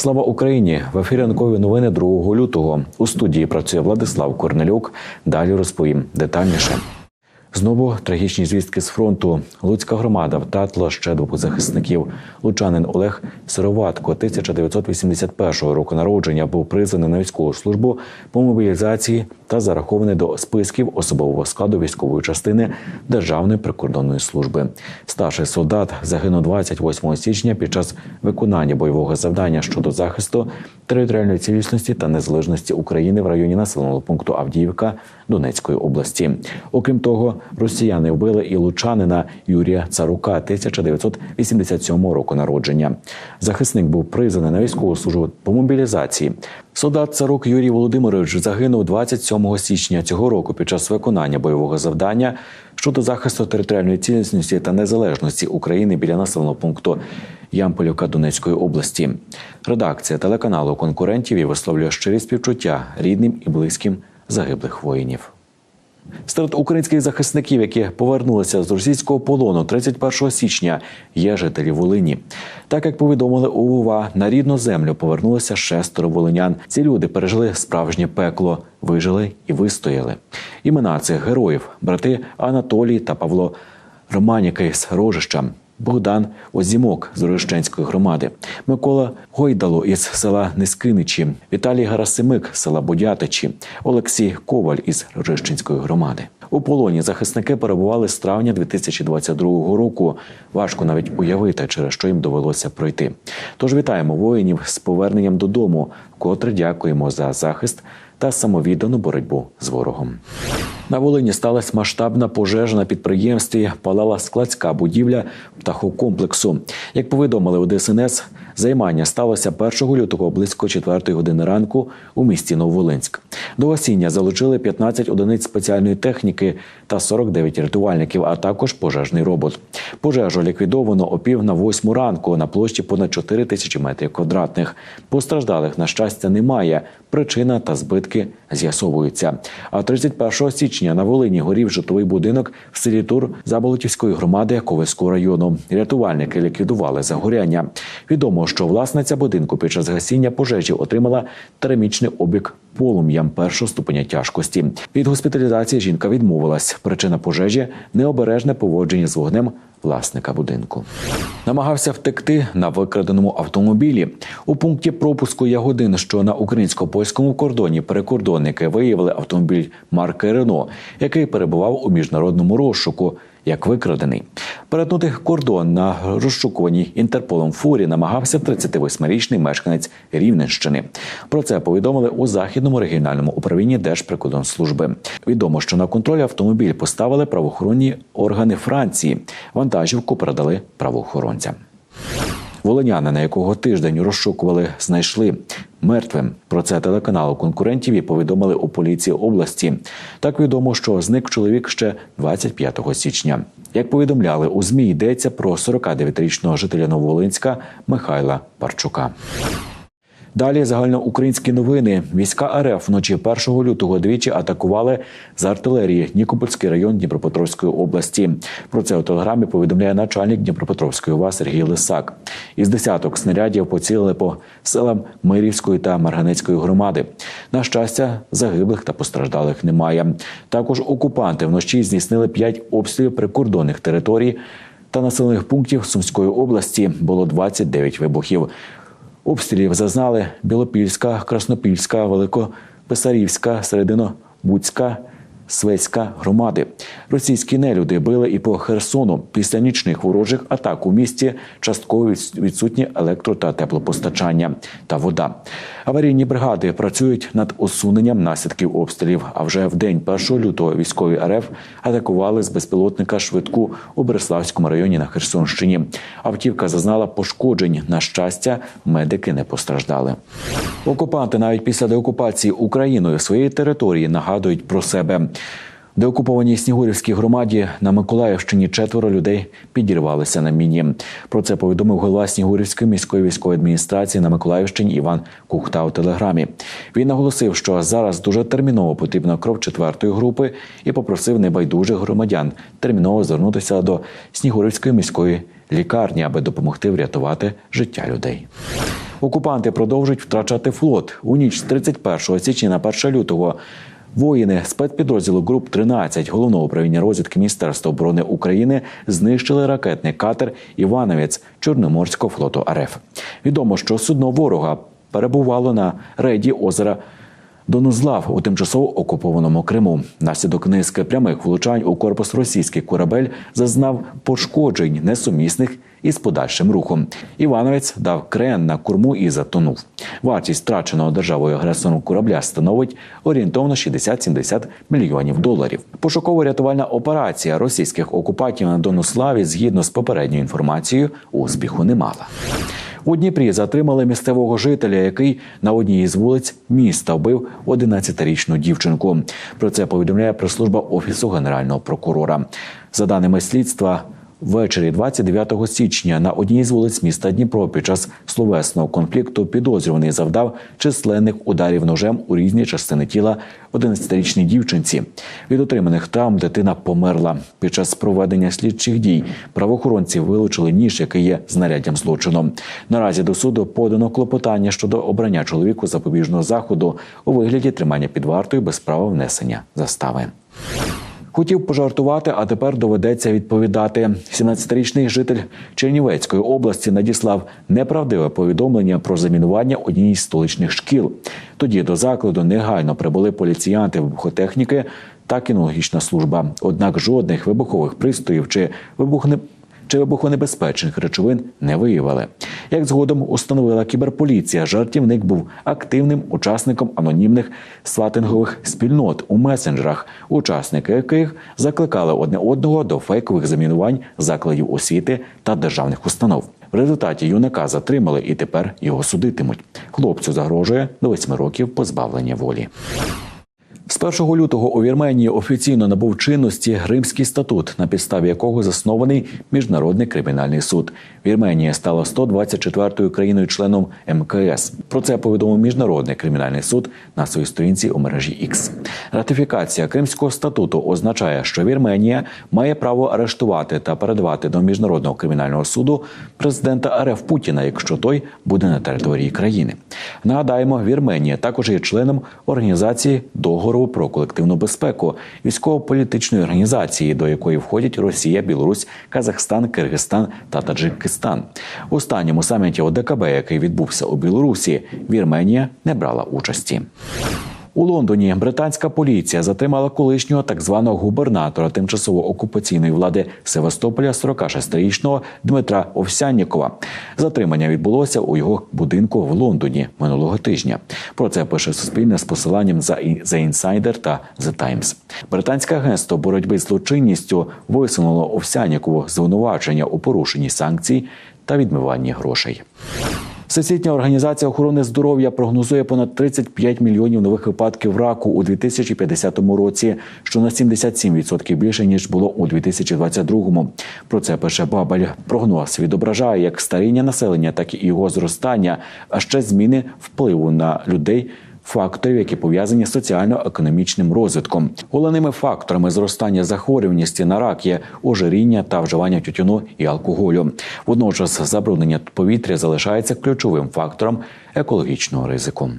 Слава Україні! В ефірі ранкові новини 2 лютого. У студії працює Владислав Корнелюк. Далі розповім детальніше. Знову трагічні звістки з фронту. Луцька громада втратила ще двох захисників. Лучанин Олег Сироватко, 1981 року народження, був призваний на військову службу по мобілізації та зарахований до списків особового складу військової частини Державної прикордонної служби. Старший солдат загинув 28 січня під час виконання бойового завдання щодо захисту територіальної цілісності та незалежності України в районі населеного пункту Авдіївка Донецької області. Окрім того, росіяни вбили і лучанина Юрія Царука 1987 року народження. Захисник був призваний на військову службу по мобілізації. Солдат Царук Юрій Володимирович загинув 27 січня цього року під час виконання бойового завдання щодо захисту територіальної цілісності та незалежності України біля населеного пункту Ямполівка Донецької області. Редакція телеканалу конкурентів і висловлює щирі співчуття рідним і близьким загиблих воїнів. Серед українських захисників, які повернулися з російського полону 31 січня, є жителі Волині. Так як повідомили УВА, на рідну землю повернулося шестеро волинян. Ці люди пережили справжнє пекло, вижили і вистояли. Імена цих героїв брати Анатолій та Павло Романіки з Рожища. Богдан Озімок з Рожищенської громади, Микола Гойдало із села Нескиничі, Віталій Гарасимик з села Будятичі, Олексій Коваль із Рожищенської громади. У полоні захисники перебували з травня 2022 року. Важко навіть уявити, через що їм довелося пройти. Тож вітаємо воїнів з поверненням додому, вкотре дякуємо за захист та самовіддану боротьбу з ворогом. На Волині сталася масштабна пожежа на підприємстві. Палала складська будівля птахокомплексу. Як повідомили у ДСНС, займання сталося 1 лютого близько 4 години ранку у місті Нововолинськ. До осіння залучили 15 одиниць спеціальної техніки та 49 рятувальників, а також пожежний робот. Пожежу ліквідовано о пів на восьму ранку на площі понад 4 тисячі метрів квадратних. Постраждалих на щастя немає. Причина та збитки з'ясовуються. А 31 січня на Волині горів житловий будинок в селі Тур Заболотівської громади Ковальського району. Рятувальники ліквідували загоряння. Відомо, що власниця будинку під час гасіння пожежі отримала термічний обік полум'ям першого ступеня тяжкості. Від госпіталізації жінка відмовилась. Причина пожежі необережне поводження з вогнем власника будинку. Намагався втекти на викраденому автомобілі. У пункті пропуску Ягодин, що на українсько-польському кордоні, перекордонники виявили автомобіль марки Рено, який перебував у міжнародному розшуку. Як викрадений, перетнути кордон на розшукуваній інтерполом фурі намагався 38-річний мешканець Рівненщини. Про це повідомили у західному регіональному управлінні Держприкордонслужби. Відомо, що на контроль автомобіль поставили правоохоронні органи Франції. Вантажівку передали правоохоронцям. Волинянина, якого тиждень розшукували, знайшли мертвим. Про це телеканалу конкурентів і повідомили у поліції області. Так відомо, що зник чоловік ще 25 січня. Як повідомляли у змі, йдеться про 49-річного жителя Нововолинська Михайла Парчука. Далі загальноукраїнські новини. Війська РФ вночі 1 лютого двічі атакували з артилерії Нікопольський район Дніпропетровської області. Про це у телеграмі повідомляє начальник Дніпропетровської ОВА Сергій Лисак. Із десяток снарядів поцілили по селам Мирівської та Марганецької громади. На щастя, загиблих та постраждалих немає. Також окупанти вночі здійснили п'ять обстрілів прикордонних територій та населених пунктів Сумської області. Було 29 вибухів. Обстрілів зазнали Білопільська, Краснопільська, Великописарівська, Серединобудська, Свецька громади. Російські нелюди били і по Херсону. Після нічних ворожих атак у місті частково відсутні електро та теплопостачання та вода. Аварійні бригади працюють над усуненням наслідків обстрілів. А вже в день 1 лютого військові РФ атакували з безпілотника швидку у Береславському районі на Херсонщині. Автівка зазнала пошкоджень. На щастя, медики не постраждали. Окупанти навіть після деокупації Україною своєї території нагадують про себе. Деокупованій Снігурівській громаді на Миколаївщині четверо людей підірвалися на міні. Про це повідомив голова Снігурівської міської військової адміністрації на Миколаївщині Іван Кухта у телеграмі. Він наголосив, що зараз дуже терміново потрібна кров четвертої групи і попросив небайдужих громадян терміново звернутися до Снігурівської міської лікарні, аби допомогти врятувати життя людей. Окупанти продовжують втрачати флот у ніч з 31 січня на 1 лютого. Воїни спецпідрозділу груп 13 головного управління розвідки Міністерства оборони України знищили ракетний катер Івановець Чорноморського флоту РФ. Відомо, що судно ворога перебувало на рейді озера Донузлав у тимчасово окупованому Криму. Наслідок низки прямих влучань у корпус російський корабель зазнав пошкоджень несумісних із подальшим рухом. Івановець дав крен на корму і затонув. Вартість втраченого державою агресором корабля становить орієнтовно 60-70 мільйонів доларів. Пошуково-рятувальна операція російських окупантів на Донуславі, згідно з попередньою інформацією, успіху не мала. У Дніпрі затримали місцевого жителя, який на одній із вулиць міста вбив 11-річну дівчинку. Про це повідомляє прес-служба офісу генерального прокурора. За даними слідства. Ввечері 29 січня на одній з вулиць міста Дніпро під час словесного конфлікту підозрюваний завдав численних ударів ножем у різні частини тіла 11-річній дівчинці. Від отриманих травм дитина померла. Під час проведення слідчих дій правоохоронці вилучили ніж, який є знаряддям злочину. Наразі до суду подано клопотання щодо обрання чоловіку запобіжного заходу у вигляді тримання під вартою без права внесення застави. Хотів пожартувати, а тепер доведеться відповідати. 17-річний житель Чернівецької області надіслав неправдиве повідомлення про замінування однієї з столичних шкіл. Тоді до закладу негайно прибули поліціянти вибухотехніки та кінологічна служба. Однак жодних вибухових пристроїв чи вибухне чи вибухонебезпечних речовин не виявили. Як згодом установила кіберполіція, жартівник був активним учасником анонімних сватингових спільнот у месенджерах, учасники яких закликали одне одного до фейкових замінувань закладів освіти та державних установ. В результаті юнака затримали і тепер його судитимуть. Хлопцю загрожує до восьми років позбавлення волі. З 1 лютого у Вірменії офіційно набув чинності Римський статут, на підставі якого заснований міжнародний кримінальний суд. Вірменія стала 124-ю країною-членом МКС. Про це повідомив міжнародний кримінальний суд на своїй сторінці у мережі X. Ратифікація Кримського статуту означає, що Вірменія має право арештувати та передавати до міжнародного кримінального суду президента РФ Путіна, якщо той буде на території країни. Нагадаємо, Вірменія також є членом організації договору про колективну безпеку військово-політичної організації, до якої входять Росія, Білорусь, Казахстан, Киргизстан та Таджикистан. У останньому саміті ОДКБ, який відбувся у Білорусі, Вірменія не брала участі. У Лондоні британська поліція затримала колишнього так званого губернатора тимчасово окупаційної влади Севастополя 46-річного Дмитра Овсяннікова. Затримання відбулося у його будинку в Лондоні минулого тижня. Про це пише Суспільне з посиланням за The Insider та The Times. Британське агентство боротьби з злочинністю висунуло Овсянікову звинувачення у порушенні санкцій та відмиванні грошей. Всесвітня організація охорони здоров'я прогнозує понад 35 мільйонів нових випадків раку у 2050 році, що на 77% більше ніж було у 2022. Про це пише Бабель. Прогноз відображає як старіння населення, так і його зростання, а ще зміни впливу на людей. Факторів, які пов'язані з соціально-економічним розвитком, головними факторами зростання захворюваності на рак є ожиріння та вживання тютюну і алкоголю. Водночас забруднення повітря залишається ключовим фактором екологічного ризику.